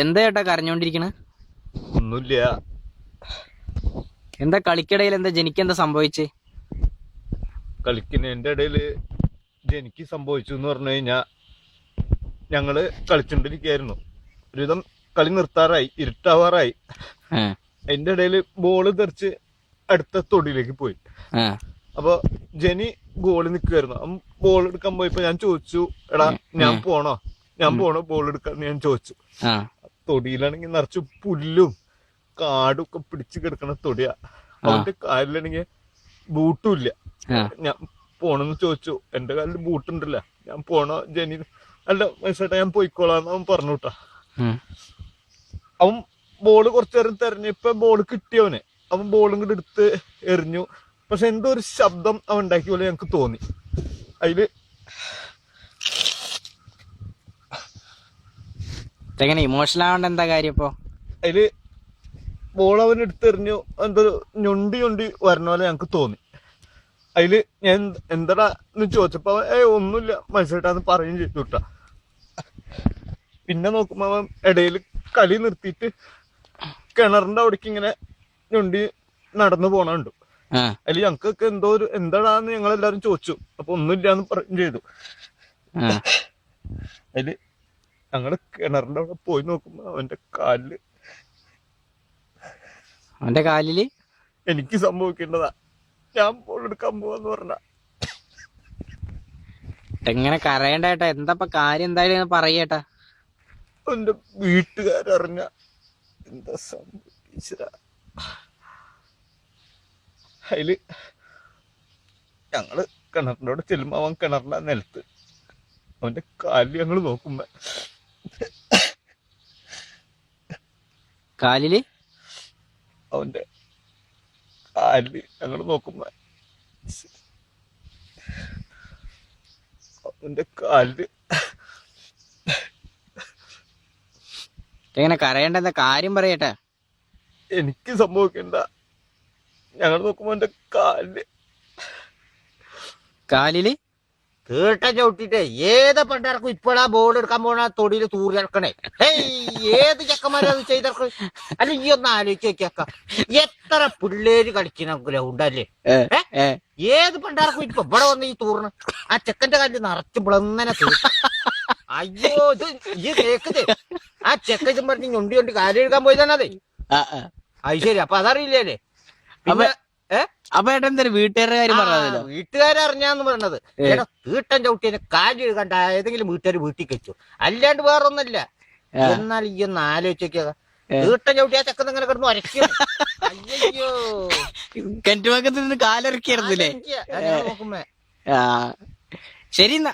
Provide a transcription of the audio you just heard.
എന്താ ചേട്ടാ കരഞ്ഞോണ്ടിരിക്കണ? ഒന്നുമില്ല. എന്താ കളിക്കിടയിൽ എന്താ ജനിക്കെന്താ സംഭവിച്ചേ? കളിക്കുന്നതിന്റെ ഇടയിൽ ജനിക്ക് സംഭവിച്ചു എന്ന് പറഞ്ഞു കഴിഞ്ഞാ ഞങ്ങൾ കളിച്ചോണ്ടിരിക്കായിരുന്നു. ഒരുവിധം കളി നിർത്താറായി ഇരുട്ടാവാറായി. എന്റെ അതിന്റെ ഇടയിൽ ബോൾ തെറിച്ച് അടുത്ത തൊടിയിലേക്ക് പോയി. അപ്പൊ ജനി ഗോളി നിൽക്കുമായിരുന്നു ബോൾ എടുക്കാൻ പോയപ്പോ ഞാൻ ചോദിച്ചു എടാ ഞാൻ പോണോ? ഞാൻ പോണോ ബോൾ എടുക്കാൻ? ഞാൻ ചോദിച്ചു. തൊടിയിലാണെങ്കിൽ നിറച്ച് പുല്ലും കാടും ഒക്കെ പിടിച്ചു കിടക്കണ തൊടിയാ. അവന്റെ കാലിലാണെങ്കിൽ ബൂട്ടും ഇല്ല. ഞാൻ പോണെന്ന് ചോദിച്ചു എന്റെ കാലിൽ ബൂട്ടുണ്ടല്ല? ഞാൻ പോണോ? ജനി അല്ല മനസ്സിലായിട്ട് ഞാൻ പോയിക്കോളാന്ന് അവൻ പറഞ്ഞു കേട്ടാ അവൻ ബോൾ കുറച്ചു നേരം തെരഞ്ഞപ്പോ ബോൾ കിട്ടിയവനെ അവൻ ബോളും കൂടെ എടുത്ത് എറിഞ്ഞു. പക്ഷെ എന്തോ ഒരു ശബ്ദം അവൻ ഉണ്ടാക്കിയ പോലെ ഞങ്ങക്ക് തോന്നി. അതിൽ എങ്ങനെ ഇമോഷണൽ ആവേണ്ട എന്താ കാര്യം ഇപ്പോ? അതിൽ ബോൾ അവൻ എടുത്തെറിഞ്ഞു എന്തോ ഞൊണ്ടി ഞൊണ്ടി വരണ പോലെ ഞങ്ങക്ക് തോന്നി. അതിൽ ഞാൻ എന്ത്- എന്താടാ എന്ന് ചോദിച്ചപ്പോ അവൻ ഏ ഒന്നുമില്ല മനസ്സിലായിട്ടാന്ന് പറയുകയും ചെയ്തു കിട്ടാ പിന്നെ നോക്കുമ്പോ അവൻ ഇടയിൽ കളി നിർത്തിയിട്ട് കിണറിന്റെ അവിടേക്ക് ഇങ്ങനെ ഞൊണ്ടി നടന്നു പോണുണ്ട്. അതിൽ ഞങ്ങക്കൊക്കെ അതിൽ ഞങ്ങൾക്കൊക്കെ എന്തോ ഒരു എന്താടാന്ന് ഞങ്ങളെല്ലാരും ചോദിച്ചു. അപ്പൊ ഒന്നുമില്ലാന്ന് പറയും ചെയ്തു. അതിൽ ഞങ്ങൾ കിണറിന്റെ അവിടെ പോയി നോക്കുമ്പോ അവന്റെ കാലിൽ അവന്റെ കാലിൽ? എനിക്ക് സംഭവിക്കേണ്ടതാ. ഞാൻ പോളെടുക്കാൻ പോവാന്ന് പറഞ്ഞ എങ്ങനെ കരയണ്ട ഏട്ടാ? എന്താ കാര്യം? എന്തായാലും പറയേട്ടാ എന്റെ വീട്ടുകാരറിഞ്ഞ എന്താ സംഭവിച്ച അതിൽ ഞങ്ങൾ കിണറിന്റെ അവിടെ ചെല്ലുമ്പോ അവൻ കിണറിന്റെ നിലത്ത് അവന്റെ കാലിൽ ഞങ്ങൾ നോക്കുമ്പോ കാലിൽ? അവന്റെ കാലിൽ. ഞങ്ങൾ നോക്കുമ്പോ അവന്റെ കാലിൽ. എങ്ങനെ കരയണ്ട എന്താ കാര്യം പറയട്ടെ? എനിക്ക് സംഭവിക്കണ്ട. ഞങ്ങൾ നോക്കുമ്പോ എന്റെ കാലിൽ. കാലിൽ? കേട്ട ചവിട്ടിട്ടേ ഏത് പണ്ടാർക്കും ഇപ്പഴാ ബോൾ എടുക്കാൻ പോണ തൊടിയിൽ തൂറി ഇറക്കണേ? ഏത് ചെക്കന്മാരും അത് ചെയ്തിറക്കും അല്ല ഈ ഒന്ന് ആലോചിച്ച് നോക്കിയാക്ക. എത്ര പിള്ളേര് കളിക്കുന്ന ഗ്രൗണ്ട് അല്ലേ ഏ, ഏ? ഏ, ഏത് പണ്ടാർക്കും ഇപ്പൊ ഇവിടെ വന്ന് ഈ തൂറിന് ആ ചെക്കന്റെ കാലിൽ നിറച്ച് തൂറി. അയ്യോ ഇത് ഈ കേക്കത് ആ ചെക്കൻ പറഞ്ഞ് ഞൊണ്ടി ഞൊണ്ടി കാര്യം എടുക്കാൻ പോയതാണ് അതെ ശരി അപ്പൊ അതറിയില്ലേ? പിന്നെ അപ്പൊ ഏട്ടൻ എന്താ വീട്ടുകാരുടെ കാര്യം പറഞ്ഞതല്ലോ? വീട്ടുകാരറിഞ്ഞാന്ന് പറഞ്ഞത്. വീട്ടൻ ചവിട്ടിയെ കാൽ കണ്ട ഏതെങ്കിലും വീട്ടുകാർ വീട്ടിൽ കെച്ചു. അല്ലാണ്ട് വേറൊന്നല്ല എന്നാൽ ഈ ഒന്ന് ആലോചിക്കുക വീട്ടൻ ചവിട്ടി ആ ചെക്കൻ ഇങ്ങനെ കിടന്നു അരയ്ക്കും അയ്യോ കെട്ടുവക്കത്ത് നിന്ന് കാലിറക്കിയായിരുന്നില്ലേ നോക്കുമ്പേ. ശരി എന്നാ.